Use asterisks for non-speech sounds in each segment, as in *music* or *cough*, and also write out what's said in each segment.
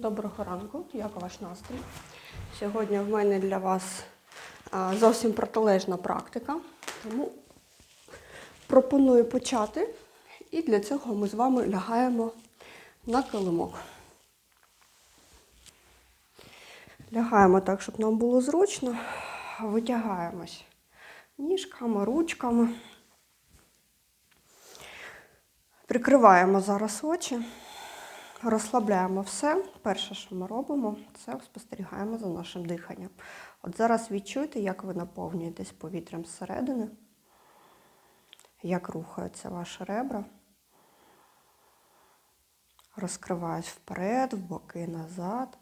Доброго ранку, як ваш настрій? Сьогодні в мене для вас зовсім протилежна практика, тому пропоную почати. І для цього ми з вами лягаємо на килимок. Лягаємо так, щоб нам було зручно, витягаємось ніжками, ручками. Прикриваємо зараз очі. Розслабляємо все. Перше, що ми робимо, це спостерігаємо за нашим диханням. От зараз відчуйте, як ви наповнюєтесь повітрям зсередини, як рухаються ваші ребра. Розкриваюсь вперед, в боки, назад.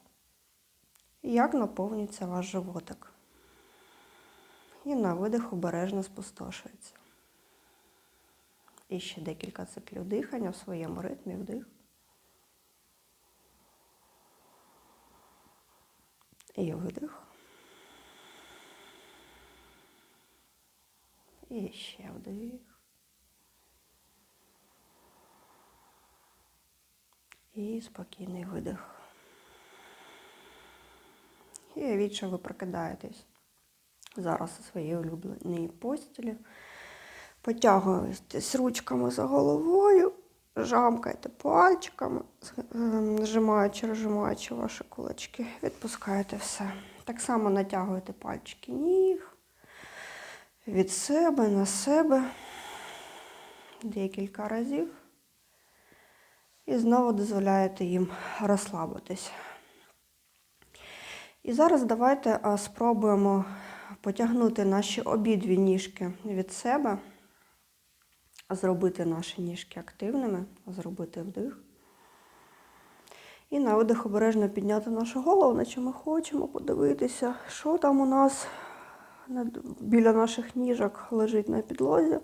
І як наповнюється ваш животик. І на видих обережно спустошується. І ще декілька циклів дихання в своєму ритмі вдих. І видих. І ще вдих. І спокійний видих. І уявіть, що ви прокидаєтесь зараз у своїй улюбленій постілі. Потягуєтесь ручками за головою, жамкайте пальчиками, ем, зжимаючи, розжимаючи ваші кулачки, відпускаєте все. Так само натягуєте пальчики ніг від себе на себе декілька разів. І знову дозволяєте їм розслабитись. І зараз давайте спробуємо потягнути наші обидві ніжки від себе зробити наші ніжки активними, зробити вдих. І на видих обережно підняти нашу голову, наче ми хочемо подивитися, що там у нас біля наших ніжок лежить на підлозі.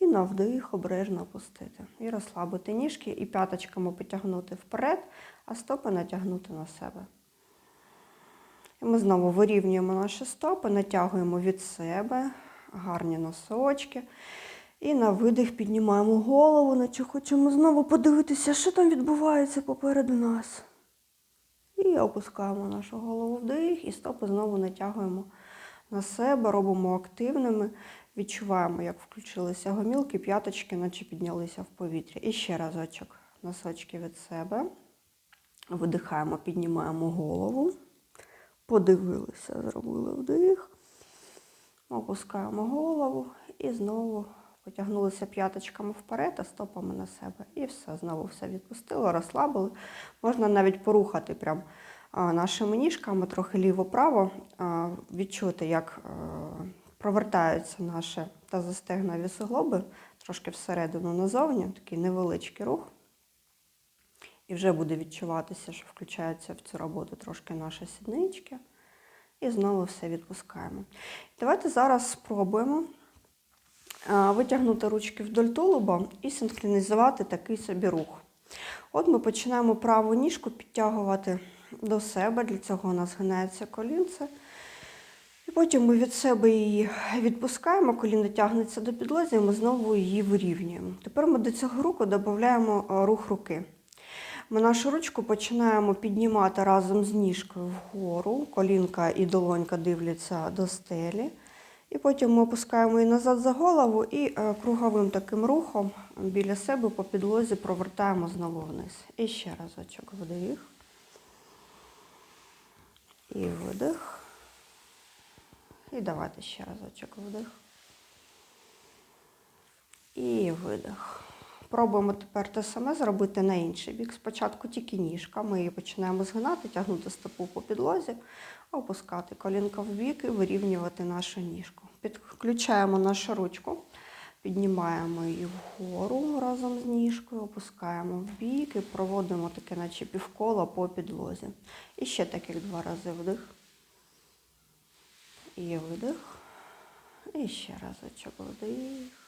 І на вдих обережно опустити. І розслабити ніжки, і п'яточками потягнути вперед, а стопи натягнути на себе. І ми знову вирівнюємо наші стопи, натягуємо від себе гарні носочки. І на видих піднімаємо голову, наче хочемо знову подивитися, що там відбувається попереду нас. І опускаємо нашу голову вдих, і стопи знову натягуємо на себе, робимо активними, відчуваємо, як включилися гомілки, п'яточки, наче піднялися в повітря. І ще разочок носочки від себе. Видихаємо, піднімаємо голову. Подивилися, зробили вдих. Опускаємо голову і знову потягнулися п'яточками вперед, а стопами на себе. І все, знову все відпустило, розслабили. Можна навіть порухати прям нашими ніжками, трохи ліво-право, відчути, як провертаються наші тазостегнові суглоби, трошки всередину назовні, такий невеличкий рух. І вже буде відчуватися, що включаються в цю роботу трошки наші сіднички. І знову все відпускаємо. Давайте зараз спробуємо витягнути ручки вдоль тулуба і синхронізувати такий собі рух. От ми починаємо праву ніжку підтягувати до себе, для цього у нас гинається колінце. І потім ми від себе її відпускаємо, коліно тягнеться до підлози, і ми знову її вирівнюємо. Тепер ми до цього руху додаємо рух руки. Ми нашу ручку починаємо піднімати разом з ніжкою вгору, колінка і долонька дивляться до стелі. І потім ми опускаємо її назад за голову і е, круговим таким рухом біля себе по підлозі провертаємо знову вниз. І ще разочок вдих. І видих. І давайте ще разочок вдих. І видих. Пробуємо тепер те саме зробити на інший бік. Спочатку тільки ніжка. Ми її починаємо згинати, тягнути стопу по підлозі, опускати колінка в бік і вирівнювати нашу ніжку. Підключаємо нашу ручку, піднімаємо її вгору разом з ніжкою, опускаємо в бік і проводимо таке, наче півкола по підлозі. І ще таких два рази вдих. І видих. І ще разочок вдих.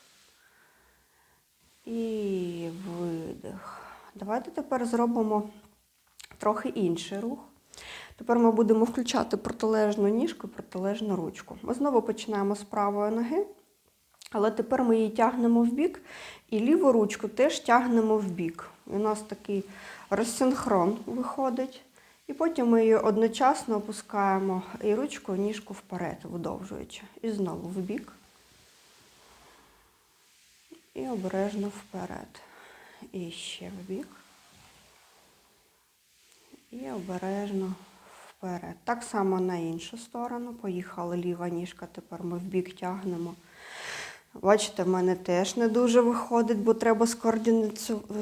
І видих. Давайте тепер зробимо трохи інший рух. Тепер ми будемо включати протилежну ніжку протилежну ручку. Ми знову починаємо з правої ноги, але тепер ми її тягнемо в бік і ліву ручку теж тягнемо в бік. У нас такий розсинхрон виходить. І потім ми її одночасно опускаємо і ручку, і ніжку вперед, видовжуючи. І знову в бік. І обережно вперед. І ще в бік. І обережно вперед. Так само на іншу сторону. Поїхала ліва ніжка, тепер ми в бік тягнемо. Бачите, в мене теж не дуже виходить, бо треба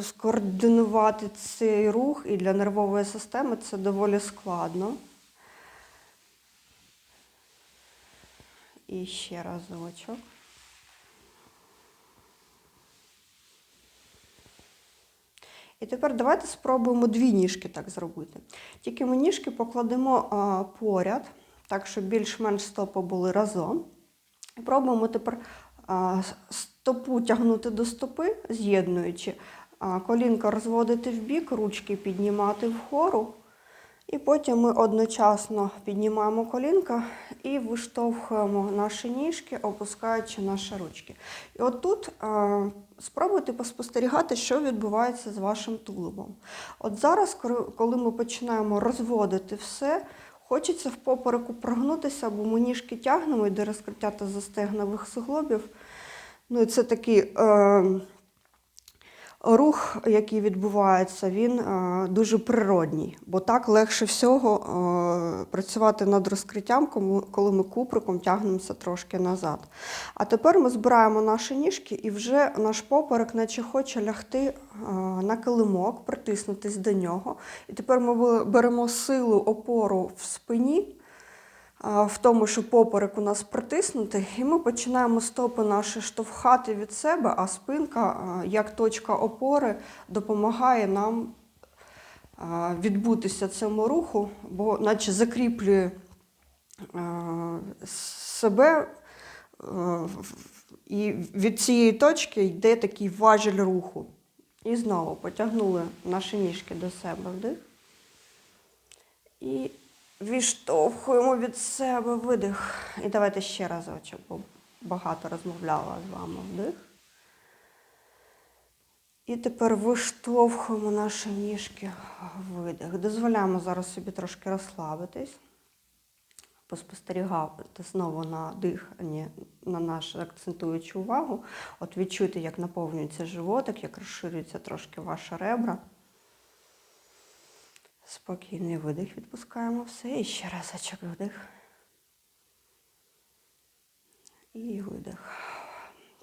скоординувати цей рух, і для нервової системи це доволі складно. І ще разочок. І тепер давайте спробуємо дві ніжки так зробити. Тільки ми ніжки покладемо а, поряд, так, щоб більш-менш стопи були разом. І пробуємо тепер а, стопу тягнути до стопи, з'єднуючи, колінка розводити в бік, ручки піднімати вгору. І потім ми одночасно піднімаємо колінка і виштовхуємо наші ніжки, опускаючи наші ручки. І от тут е, спробуйте поспостерігати, що відбувається з вашим тулубом. От зараз, коли- ми починаємо розводити все, хочеться в попереку прогнутися, бо ми ніжки тягнемо, йде розкриття та застегнових суглобів. Ну і це такий. Е, Рух, який відбувається, він е, дуже природній, бо так легше всього е, працювати над розкриттям, коли ми куприком тягнемося трошки назад. А тепер ми збираємо наші ніжки, і вже наш поперек, наче хоче лягти е, на килимок, притиснутись до нього. І тепер ми беремо силу опору в спині в тому, що поперек у нас притиснутий, і ми починаємо стопи наші штовхати від себе, а спинка, як точка опори, допомагає нам відбутися цьому руху, бо наче закріплює себе. І від цієї точки йде такий важіль руху. І знову потягнули наші ніжки до себе вдих. І відштовхуємо від себе видих. І давайте ще разочок, бо багато розмовляла з вами вдих. І тепер виштовхуємо наші ніжки видих. Дозволяємо зараз собі трошки розслабитись, поспостерігати знову на дихання, на наш акцентуючи увагу. От відчуйте, як наповнюється животик, як розширюються трошки ваші ребра. Спокійний видих відпускаємо все. І ще разочок вдих. І видих.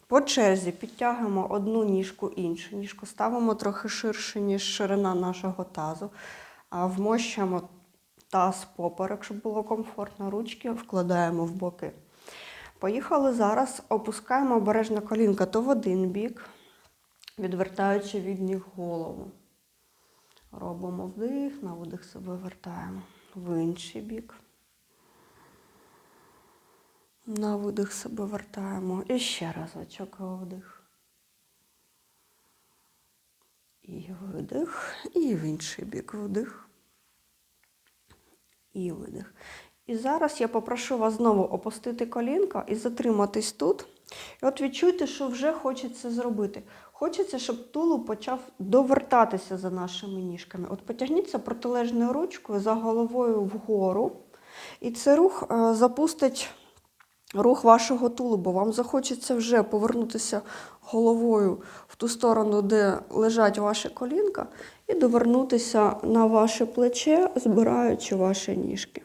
По черзі підтягуємо одну ніжку, іншу ніжку, ставимо трохи ширше, ніж ширина нашого тазу. Вмощуємо таз поперек, щоб було комфортно. Ручки вкладаємо в боки. Поїхали зараз, опускаємо обережно колінка то в один бік, відвертаючи від ніг голову. Робимо вдих, на видих себе вертаємо в інший бік. На видих себе вертаємо. І ще разочок вдих. І видих. І в інший бік вдих. І видих. І зараз я попрошу вас знову опустити колінка і затриматись тут. І от відчуйте, що вже хочеться зробити. Хочеться, щоб тулуб почав довертатися за нашими ніжками. От потягніться протилежною ручкою за головою вгору. І цей рух е, запустить рух вашого тулуба. Вам захочеться вже повернутися головою в ту сторону, де лежать ваші колінка, і довернутися на ваше плече, збираючи ваші ніжки.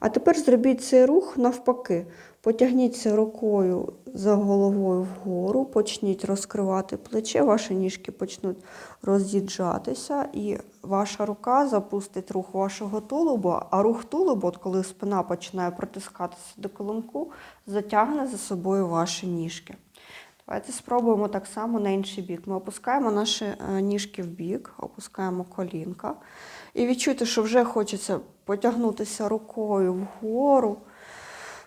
А тепер зробіть цей рух навпаки. Потягніться рукою за головою вгору, почніть розкривати плече, ваші ніжки почнуть роз'їжджатися, і ваша рука запустить рух вашого тулуба, а рух тулуба, от коли спина починає притискатися до колонку, затягне за собою ваші ніжки. Давайте спробуємо так само на інший бік. Ми опускаємо наші е, ніжки в бік, опускаємо колінка. І відчуйте, що вже хочеться потягнутися рукою вгору,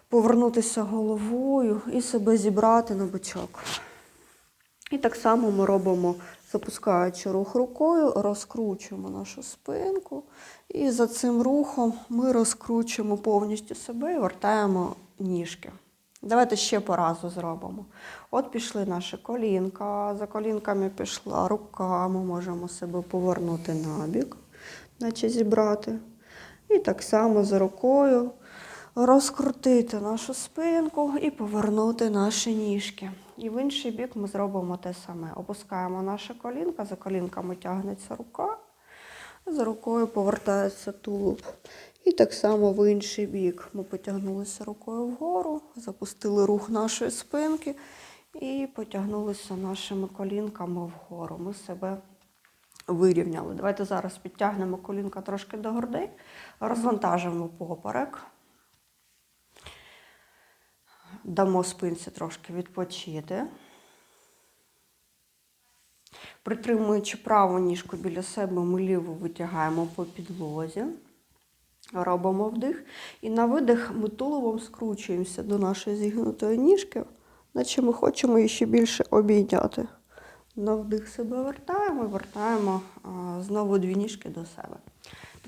повернутися головою і себе зібрати на бочок. І так само ми робимо, запускаючи рух рукою, розкручуємо нашу спинку. І за цим рухом ми розкручуємо повністю себе і вертаємо ніжки. Давайте ще по разу зробимо. От пішли наші колінка, за колінками пішла рука, ми можемо себе повернути на бік, наче зібрати. І так само за рукою розкрутити нашу спинку і повернути наші ніжки. І в інший бік ми зробимо те саме. Опускаємо наше колінка, за колінками тягнеться рука, за рукою повертається тулуб. І так само в інший бік. Ми потягнулися рукою вгору, запустили рух нашої спинки і потягнулися нашими колінками вгору. Ми себе вирівняли. Давайте зараз підтягнемо колінка трошки до грудей, розвантажимо поперек. Дамо спинці трошки відпочити. Притримуючи праву ніжку біля себе, ми ліву витягаємо по підлозі. Робимо вдих. І на видих ми туловом скручуємося до нашої зігнутої ніжки, наче ми хочемо її ще більше обійняти. На вдих себе вертаємо, вертаємо знову дві ніжки до себе.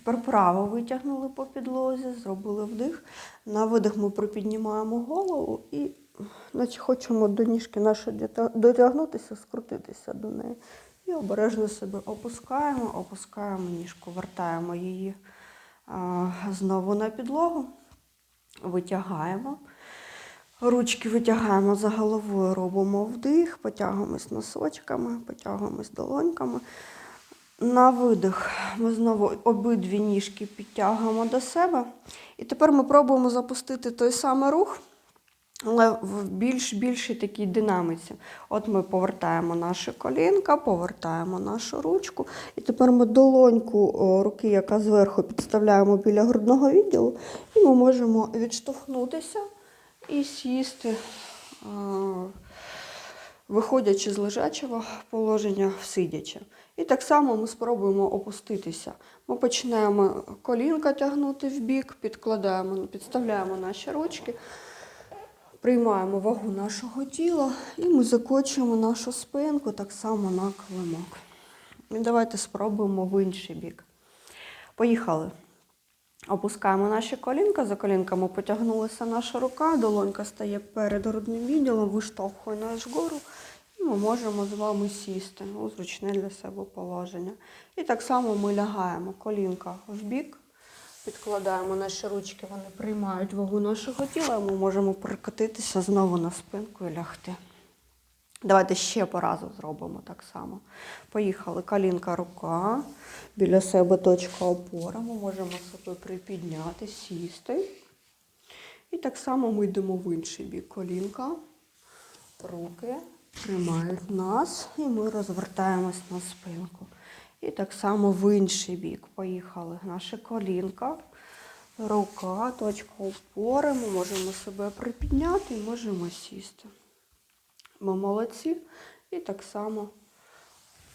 Тепер право витягнули по підлозі, зробили вдих. На видих ми припіднімаємо голову і, наче хочемо до ніжки нашої дотягнутися, скрутитися до неї. І обережно себе опускаємо, опускаємо ніжку, вертаємо її а, знову на підлогу, витягаємо. Ручки витягаємо за головою, робимо вдих, потягуємось носочками, потягуємось долоньками. На видих ми знову обидві ніжки підтягуємо до себе. І тепер ми пробуємо запустити той самий рух, але в більш більшій такій динаміці. От ми повертаємо наше колінка, повертаємо нашу ручку. І тепер ми долоньку руки, яка зверху, підставляємо біля грудного відділу, і ми можемо відштовхнутися і сісти, виходячи з лежачого положення в. І так само ми спробуємо опуститися. Ми починаємо колінка тягнути в бік, підкладаємо, підставляємо наші ручки, приймаємо вагу нашого тіла і ми закочуємо нашу спинку так само на килимок. І давайте спробуємо в інший бік. Поїхали. Опускаємо наші колінка, за колінками потягнулася наша рука, долонька стає перед грудним відділом, виштовхує нас вгору, і ми можемо з вами сісти у зручне для себе положення. І так само ми лягаємо колінка в бік, підкладаємо наші ручки, вони приймають вагу нашого тіла, і ми можемо перекотитися знову на спинку і лягти. Давайте ще по разу зробимо так само. Поїхали. Колінка, рука. Біля себе точка опори. Ми можемо себе припідняти, сісти. І так само ми йдемо в інший бік. Колінка, руки тримають нас. І ми розвертаємось на спинку. І так само в інший бік. Поїхали. Наше колінка, рука, точка опори. Ми можемо себе припідняти і можемо сісти. Ми молодці. І так само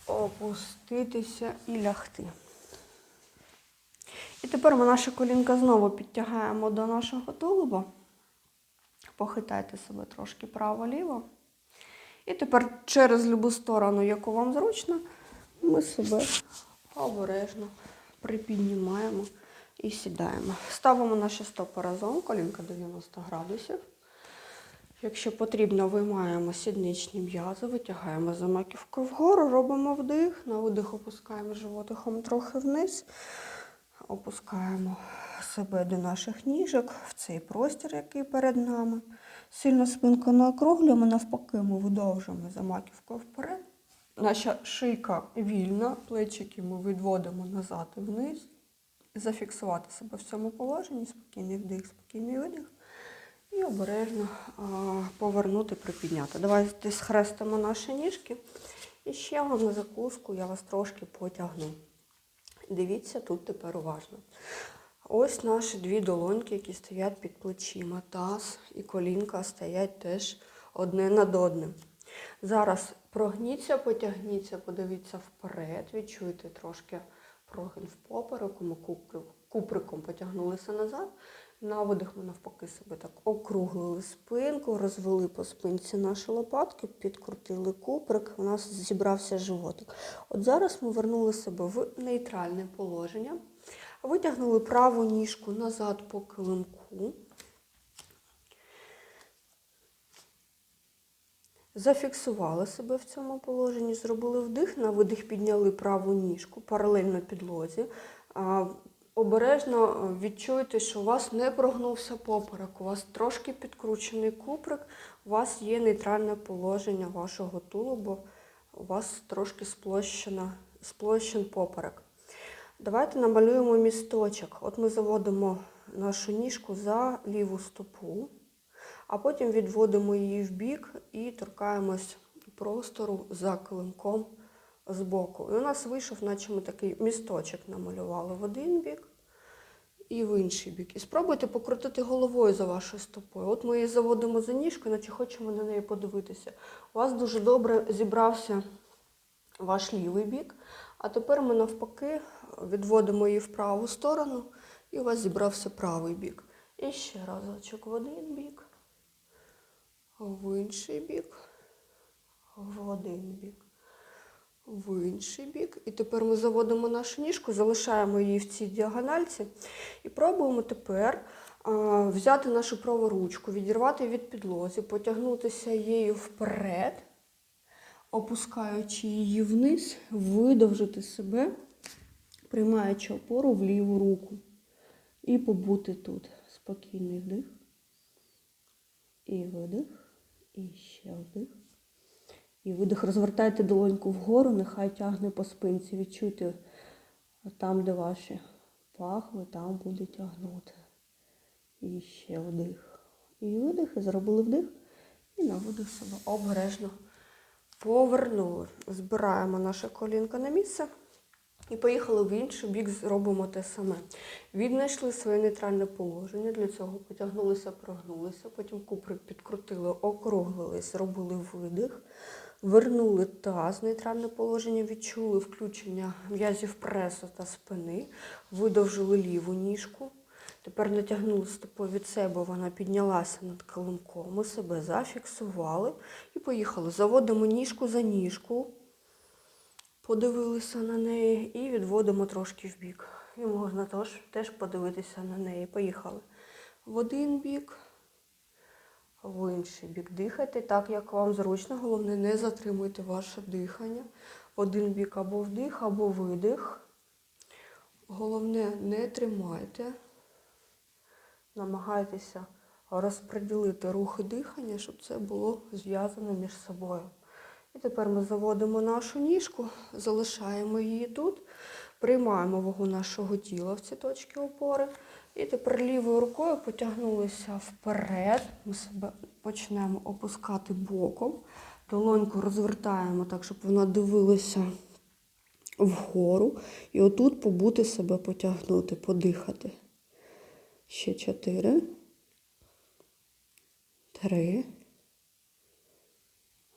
опуститися і лягти. І тепер ми наше колінка знову підтягаємо до нашого тулуба. Похитайте себе трошки право-ліво. І тепер через любу сторону, яку вам зручно, ми себе обережно припіднімаємо і сідаємо. Ставимо наші стопи разом, колінка 90 градусів. Якщо потрібно, виймаємо сідничні м'язи, витягаємо за маківкою вгору, робимо вдих, на видих опускаємо животиком трохи вниз, опускаємо себе до наших ніжок в цей простір, який перед нами. Сильно спинку не округлюємо, навпаки, ми видовжуємо за маківкою вперед. Наша шийка вільна, плечики ми відводимо назад і вниз. Зафіксувати себе в цьому положенні, спокійний вдих, спокійний видих. І обережно а, повернути, припідняти. Давайте схрестимо наші ніжки. І ще на закуску я вас трошки потягну. Дивіться тут тепер уважно. Ось наші дві долоньки, які стоять під плечима. Таз і колінка стоять теж одне над одним. Зараз прогніться, потягніться, подивіться вперед, відчуйте трошки прогин в попереку, ми куприком потягнулися назад. На видих ми навпаки себе так округлили спинку, розвели по спинці наші лопатки, підкрутили куприк, у нас зібрався животик. От зараз ми вернули себе в нейтральне положення, витягнули праву ніжку назад по килимку. Зафіксували себе в цьому положенні, зробили вдих, на видих підняли праву ніжку паралельно підлозі. Обережно е, відчуйте, що у вас не прогнувся поперек, у вас трошки підкручений куприк, у вас є нейтральне положення вашого тулуба, у вас трошки сплощена, сплощен поперек. Давайте намалюємо місточок. От ми заводимо нашу ніжку за ліву стопу, а потім відводимо її в бік і торкаємось простору за килимком збоку. І у нас вийшов, наче ми такий місточок намалювали в один бік і в інший бік. І спробуйте покрутити головою за вашою стопою. От ми її заводимо за ніжку, наче хочемо на неї подивитися. У вас дуже добре зібрався ваш лівий бік, а тепер ми навпаки відводимо її в праву сторону, і у вас зібрався правий бік. І ще разочок в один бік, в інший бік, в один бік в інший бік. І тепер ми заводимо нашу ніжку, залишаємо її в цій діагональці і пробуємо тепер а, взяти нашу праву ручку, відірвати від підлози, потягнутися її вперед, опускаючи її вниз, видовжити себе, приймаючи опору в ліву руку. І побути тут. Спокійний вдих. І видих. І ще вдих. І видих, розвертайте долоньку вгору, нехай тягне по спинці. Відчуйте там, де ваші пахви, там буде тягнути. І ще вдих. І видих, і зробили вдих. І на видих себе обережно повернули. Збираємо наше колінко на місце. І поїхали в інший бік, зробимо те саме. Віднайшли своє нейтральне положення, для цього потягнулися, прогнулися, потім куприк підкрутили, округлили, зробили видих, вернули таз, нейтральне положення, відчули включення м'язів пресу та спини, видовжили ліву ніжку. Тепер натягнули стопу від себе, вона піднялася над килимком, ми себе зафіксували і поїхали. Заводимо ніжку за ніжку подивилися на неї і відводимо трошки в бік. І можна теж, теж подивитися на неї. Поїхали. В один бік, в інший бік. Дихайте так, як вам зручно. Головне, не затримуйте ваше дихання. В один бік або вдих, або видих. Головне, не тримайте. Намагайтеся розподілити рухи дихання, щоб це було зв'язано між собою. І тепер ми заводимо нашу ніжку, залишаємо її тут, приймаємо вагу нашого тіла в ці точки опори. І тепер лівою рукою потягнулися вперед. Ми себе почнемо опускати боком. Долоньку розвертаємо так, щоб вона дивилася вгору. І отут побути себе потягнути, подихати. Ще чотири. Три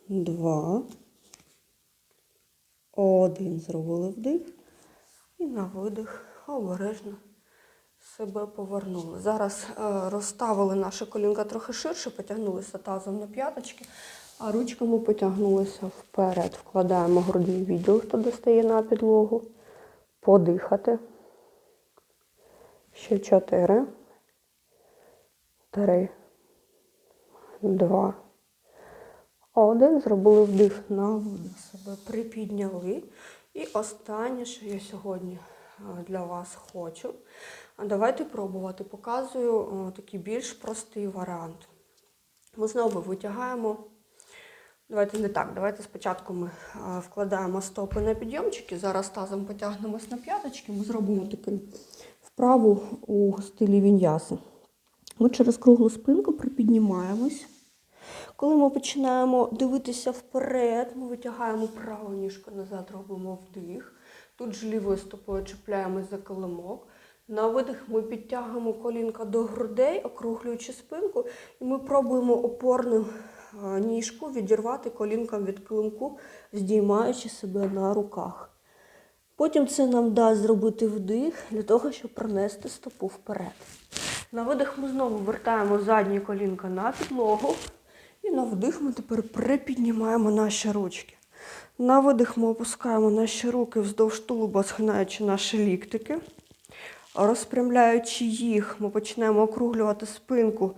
два. Один зробили вдих. І на видих обережно себе повернули. Зараз е, розставили наше колінка трохи ширше, потягнулися тазом на п'яточки, а ручками потягнулися вперед. Вкладаємо грудний відділ, хто достає на підлогу. Подихати. Ще чотири. Три. Два. Один зробили вдих на себе припідняли. І останнє, що я сьогодні е, для вас хочу. Давайте пробувати. Показую е, такий більш простий варіант. Ми знову витягаємо. Давайте не так. Давайте спочатку ми е, вкладаємо стопи на підйомчики. Зараз тазом потягнемось на п'яточки. Ми зробимо таку вправу у стилі віньяси. Ми через круглу спинку припіднімаємось. Коли ми починаємо дивитися вперед, ми витягаємо праву ніжку назад, робимо вдих. Тут ж лівою стопою чіпляємось за килимок. На видих ми підтягуємо колінка до грудей, округлюючи спинку, і ми пробуємо опорну е, ніжку відірвати колінком від килимку, здіймаючи себе на руках. Потім це нам дасть зробити вдих для того, щоб пронести стопу вперед. На видих ми знову вертаємо заднє колінко на підлогу. І на вдих ми тепер припіднімаємо наші ручки. На видих ми опускаємо наші руки вздовж тулуба, згинаючи наші ліктики. Розпрямляючи їх, ми починаємо округлювати спинку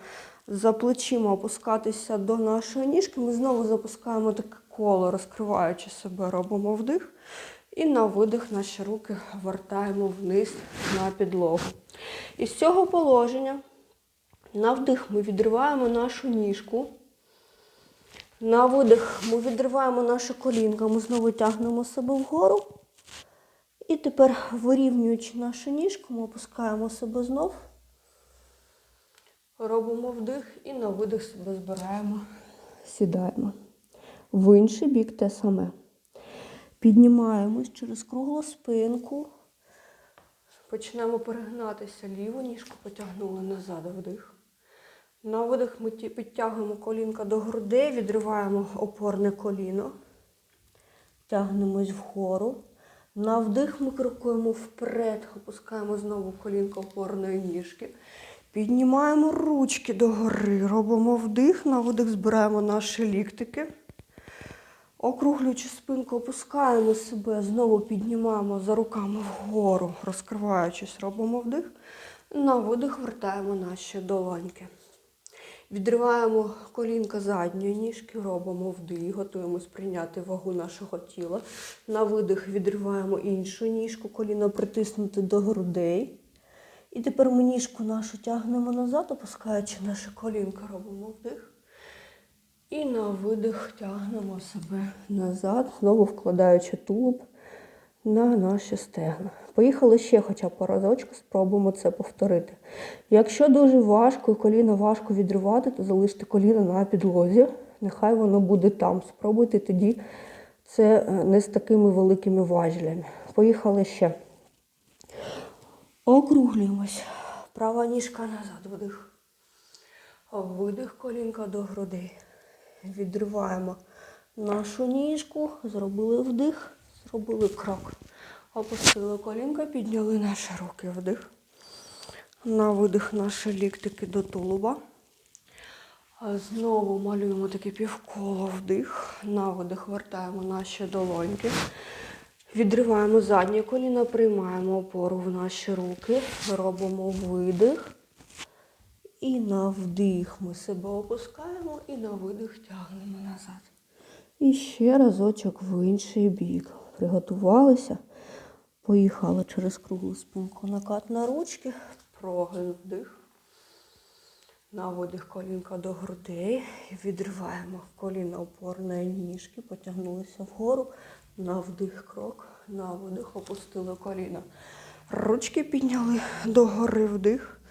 за плечима, опускатися до нашої ніжки. Ми знову запускаємо таке коло, розкриваючи себе, робимо вдих. І на видих наші руки вертаємо вниз на підлогу. І з цього положення на вдих ми відриваємо нашу ніжку. На видих ми відриваємо наше колінко, ми знову тягнемо себе вгору. І тепер, вирівнюючи нашу ніжку, ми опускаємо себе знов. Робимо вдих і на видих себе збираємо. Сідаємо. В інший бік те саме. Піднімаємось через круглу спинку. Почнемо перегнатися. Ліву ніжку потягнули назад вдих. На видих ми підтягуємо колінка до грудей, відриваємо опорне коліно. Тягнемось вгору. На вдих ми крокуємо вперед, опускаємо знову колінко опорної ніжки. Піднімаємо ручки догори, робимо вдих, на видих збираємо наші ліктики. Округлюючи спинку, опускаємо себе, знову піднімаємо за руками вгору, розкриваючись, робимо вдих. На видих вертаємо наші долоньки. Відриваємо колінка задньої ніжки, робимо вдих, готуємось прийняти вагу нашого тіла. На видих відриваємо іншу ніжку, коліно притиснути до грудей. І тепер ми ніжку нашу тягнемо назад, опускаючи наше колінко, робимо вдих. І на видих тягнемо себе назад, знову вкладаючи тулуб на наші стегна. Поїхали ще хоча б разочку, спробуємо це повторити. Якщо дуже важко і коліно важко відривати, то залиште коліно на підлозі. Нехай воно буде там. Спробуйте тоді це е, не з такими великими важелями. Поїхали ще. Округлюємось. Права ніжка назад. Вдих. Видих колінка до грудей. Відриваємо нашу ніжку, зробили вдих, зробили крок. Опустили колінка, підняли наші руки вдих. На видих наші ліктики до тулуба. Знову малюємо таке півколо вдих. На видих вертаємо наші долоньки. Відриваємо заднє коліно, приймаємо опору в наші руки, робимо видих. І на вдих ми себе опускаємо, і на видих тягнемо назад. І ще разочок в інший бік. Приготувалися. Поїхали через круглу спинку накат на ручки, прогин вдих. На видих колінка до грудей. Відриваємо коліно опорної ніжки, потягнулися вгору. На вдих крок, на видих опустили коліно. Ручки підняли догори вдих.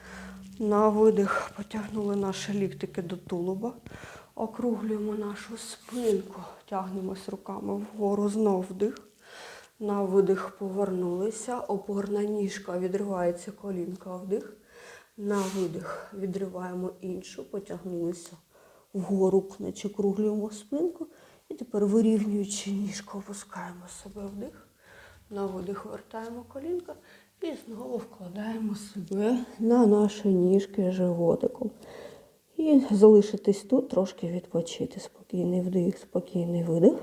На видих потягнули наші ліктики до тулуба. Округлюємо нашу спинку, тягнемось руками вгору, знов вдих. На видих повернулися. Опорна ніжка відривається колінка вдих. На видих відриваємо іншу, потягнулися вгору, наче круглюємо спинку. І тепер вирівнюючи ніжку, опускаємо себе вдих. На видих вертаємо колінка і знову вкладаємо себе на наші ніжки животиком. І залишитись тут, трошки відпочити. Спокійний вдих, спокійний видих.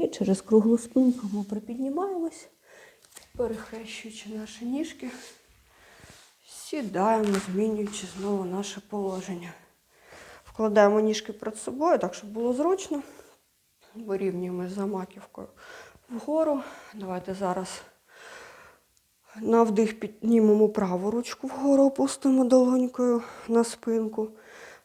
І через круглу спинку ми припіднімаємось, перехрещуючи наші ніжки, сідаємо, змінюючи знову наше положення. Вкладаємо ніжки перед собою, так, щоб було зручно. Вирівнюємо за маківкою вгору. Давайте зараз на вдих піднімемо праву ручку вгору, опустимо долонькою на спинку.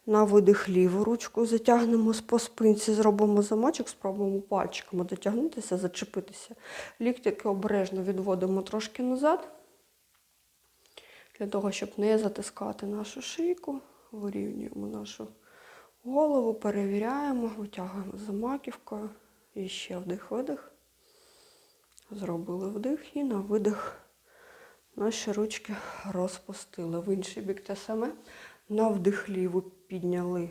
На видих ліву ручку затягнемо по спинці, зробимо замочок, спробуємо пальчиками дотягнутися, зачепитися. Ліктики обережно відводимо трошки назад, для того, щоб не затискати нашу шийку. Вирівнюємо нашу голову, перевіряємо, витягуємо за маківкою. І ще вдих-видих. Зробили вдих і на видих наші ручки розпустили. В інший бік те саме. На вдих ліву підняли,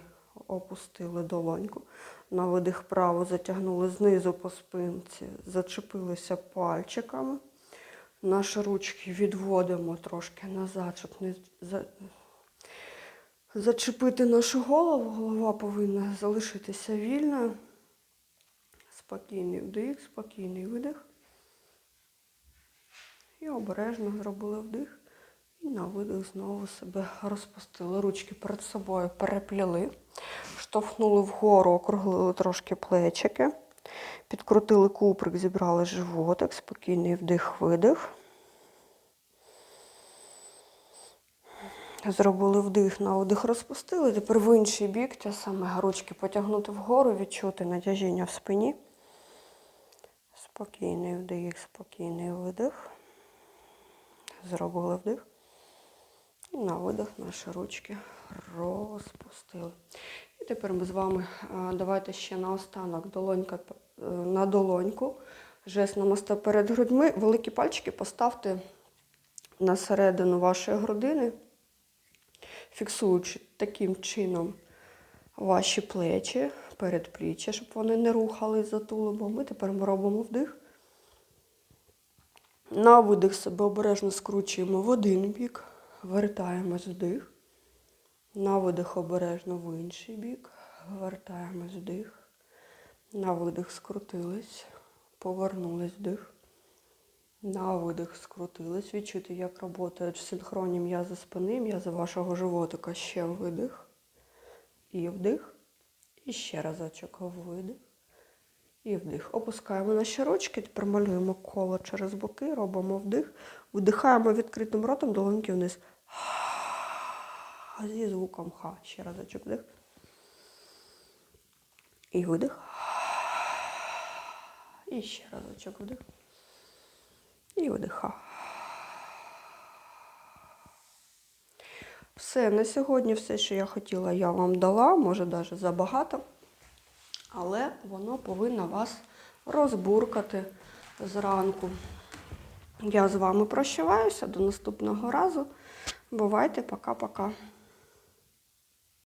опустили долоньку. На видих праву затягнули знизу по спинці, зачепилися пальчиками. Наші ручки відводимо трошки назад, щоб не за- зачепити нашу голову. Голова повинна залишитися вільною. Спокійний вдих, спокійний видих. І обережно зробили вдих. І на видих знову себе розпустили. Ручки перед собою перепліли, штовхнули вгору, округлили трошки плечики. Підкрутили куприк, зібрали животик, спокійний вдих, видих. Зробили вдих на вдих, розпустили. Тепер в інший бік, те саме ручки потягнути вгору, відчути натяжіння в спині. Спокійний вдих, спокійний видих. Зробили вдих. На видих наші ручки розпустили. І тепер ми з вами давайте ще наостанок долонька е, на долоньку. Жест намасте перед грудьми. Великі пальчики поставте на середину вашої грудини, фіксуючи таким чином ваші плечі, передпліччя, щоб вони не рухались за тулубом. Ми тепер ми робимо вдих. На видих себе обережно скручуємо в один бік, вертаємось вдих. На видих обережно в інший бік, вертаємось вдих. На видих скрутились, повернулись вдих. На видих скрутились. Відчути, як працюють синхронні м'язи спини, м'язи вашого животика. Ще видих. І вдих. І ще разочок видих. І вдих. Опускаємо наші ручки, тепер малюємо коло через боки, робимо вдих. Вдихаємо відкритим ротом, долоньки вниз. *sighs* Зі звуком ха. Ще разочок вдих. І видих. І ще разочок вдих. І видих. Ха. Все, на сьогодні все, що я хотіла, я вам дала, може навіть забагато але воно повинно вас розбуркати зранку. Я з вами прощаюся до наступного разу. Бувайте, пока-пока.